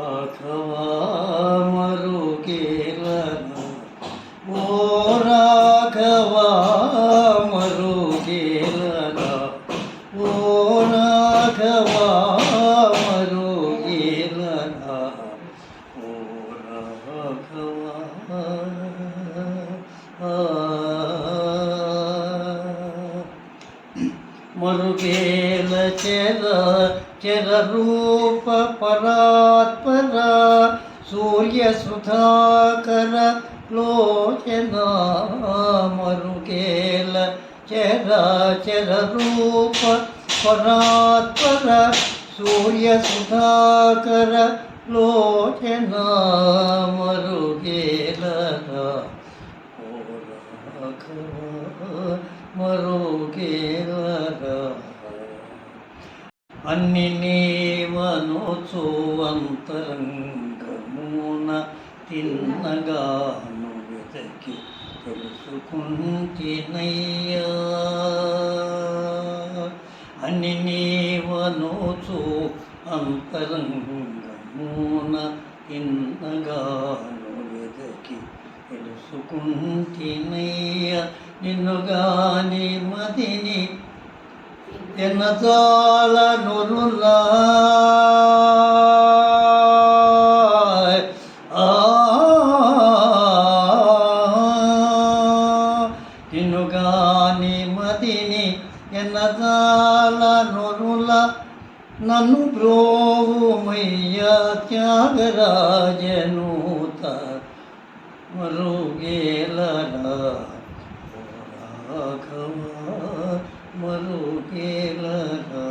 రాఘవా మరుగేలను ఓ రాఘవా మరుగేలనా ఓ రాఘవా మరుగేలనా ఓ రాఘవా మరుగేల చెర చెర రూప పరాత్పర సూర్య సుధాకర లోచన మరుగేల చెర చెర రూప పరాత్పర సూర్య సుధాకర లోచన మరుగేల మరుగేలరా అన్ని నీవనుచు అంతరంగమున తిన్నగాను వెతకి తెలుసుకుంటేనయ్యా అన్ని నీవనుచు అంతరంగమున తిన్నగాను వెతకి తెలుసుకుంటినయ్యా నిన్ను గాని మదిని ఎన్నచాల నురులా నిన్ను గాని మదిని ఎన్నచాల నురుల నన్ను బ్రోవుమయ్యా త్యాగరాజనూత మరుగేలరా రాఘవ మరుగేలరా